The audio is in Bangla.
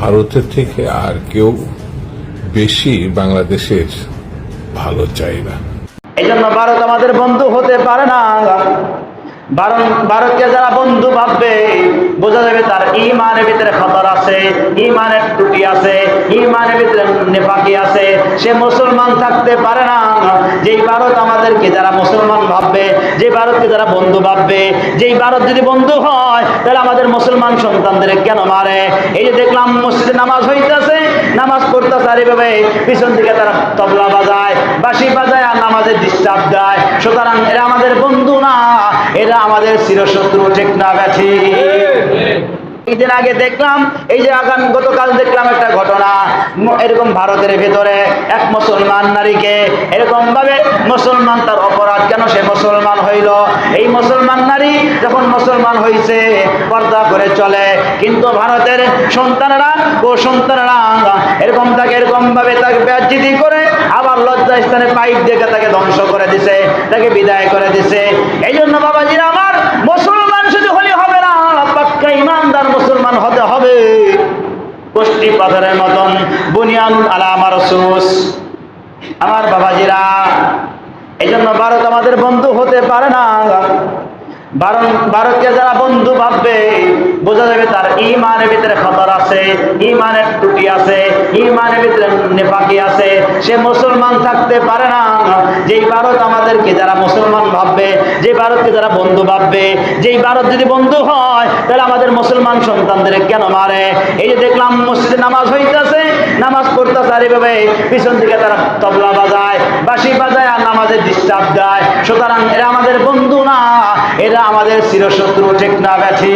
ভারতের থেকে আর কেউ বেশি বাংলাদেশের ভালো চাই না। এই জন্য ভারত আমাদের বন্ধু হতে পারে না। ভারত ভারতকে যারা বন্ধু ভাববে বোঝা যাবে তার ইমানের ভিতরে খতর আছে ইমানের ত্রুটি আছে ইমানের ভিতরে নেফাকি আছে। সে মুসলমান থাকতে পারে না। যেই ভারত আমাদেরকে যারা মুসলমান ভাববে যে ভারতকে যারা বন্ধু ভাববে, যেই ভারত যদি বন্ধু হয়, তাহলে আমাদের মুসলমান সন্তানদের কেন মারে? এই যে দেখলাম মসজিদে নামাজ হইতেছে, নামাজ পড়তেছে আর এইভাবে পিছন থেকে তারা তবলা বাজায়, বাঁশি বাজায় আর নামাজের ডিস্টার্ব দেয়। সুতরাং এরা আমাদের বন্ধু না। এরা আমাদের চিরশত্রু, ঠিক না গেছি ঈদের আগে দেখলাম, এই যে গতকাল দেখলাম একটা ঘটনা। এরকম ভারতের ভেতরে এক মুসলমান নারীকে এরকম ভাবে মুসলমান তার অপরাধ কেন সে মুসলমান হইল? এই মুসলমান নারী যখন মুসলমান হইছে, পর্দা করে চলে। কিন্তু ভারতের সন্তানরা, ও সন্তানরা এরকম তাকে এরকম ভাবে তাকে ব্যাজিতি করে আবার লজ্জা স্থানে পাইপ দেখে তাকে ধ্বংস করে দিছে, তাকে বিদায় করে দিছে এই জন্য বাবাজিরা আমার মুসলমান শুধু হলে হবে না পাক্কা ইমানদার মুসলমান হতে হবে কোষ্টি পাথরের মতন বুনিয়ান আলা আমার সুস। আমার বাবাজিরা এই জন্য ভারত আমাদের বন্ধু হতে পারে না। ভারতকে যারা বন্ধু ভাববে, বোঝা যাবে তার ইমানের ভিতরে খতর আছে, ইমানের ত্রুটি আছে, ইমানের ভিতরে নেফাকি আছে। সে মুসলমান থাকতে পারে না। যেই ভারত আমাদেরকে যারা মুসলমান ভাববে যে ভারতকে যারা বন্ধু ভাববে, যেই ভারত যদি বন্ধু হয়, তাহলে আমাদের মুসলমান সন্তানদের কেন মারে? এই যে দেখলাম মসজিদে নামাজ হইতেছে, নামাজ পড়তেছে, আর এইভাবে পিছন থেকে তারা তবলা বাজায়, বাঁশি বাজায় আর নামাজের ডিস্টার্ব দেয়। সুতরাং এরা আমাদের বন্ধু না। এরা আমাদের চিরশত্রু ঠিক না গেছি